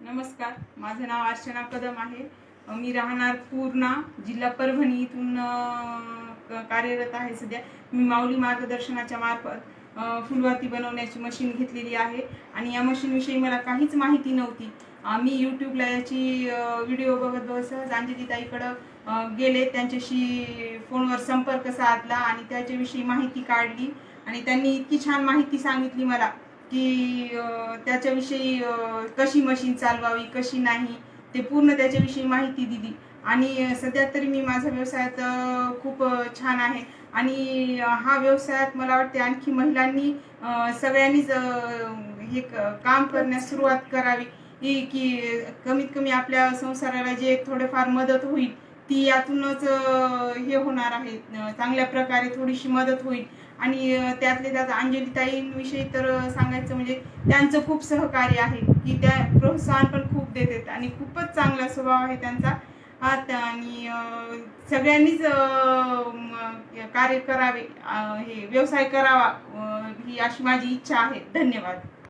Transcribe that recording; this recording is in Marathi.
नमस्कार माझं नाव अर्चना कदम आहे. मी राहणार पूर्णा जिल्हा परभणी इथून कार्यरत आहे सध्या. मी माऊली मार्गदर्शनाच्या मार्फत फुलवाती बनवण्याची मशीन घेतलेली आहे. आणि या मशीनविषयी मला काहीच माहिती नव्हती. मी यूट्यूबला याची व्हिडिओ बघत बघत सहज अंजली ताईकडं गेले. त्यांच्याशी फोनवर संपर्क साधला आणि त्याच्याविषयी माहिती काढली. आणि त्यांनी इतकी छान माहिती सांगितली मला. की त्याच्याविषयी कशी मशीन चालवावी कशी नाही ते पूर्ण त्याच्याविषयी माहिती दिली. आणि सध्या तरी मी माझा व्यवसायात खूप छान आहे. आणि हा व्यवसायात मला वाटते आणखी महिलांनी सगळ्यांनीच हे क- काम करण्यास सुरुवात करावी. की की कमीत कमी आपल्या संसाराला जे थोडेफार मदत होईल ती यातूनच हे होणार आहे. चांगल्या प्रकारे थोडीशी मदत होईल. आणि त्यातले त्यात अंजलीताईंविषयी तर सांगायचं म्हणजे त्यांचं खूप सहकार्य आहे. की त्या प्रोत्साहन पण खूप देतात आणि खूपच चांगला स्वभाव आहे त्यांचा. आणि सगळ्यांनीच कार्य करावे हे व्यवसाय करावा ही अशी माझी इच्छा आहे. धन्यवाद.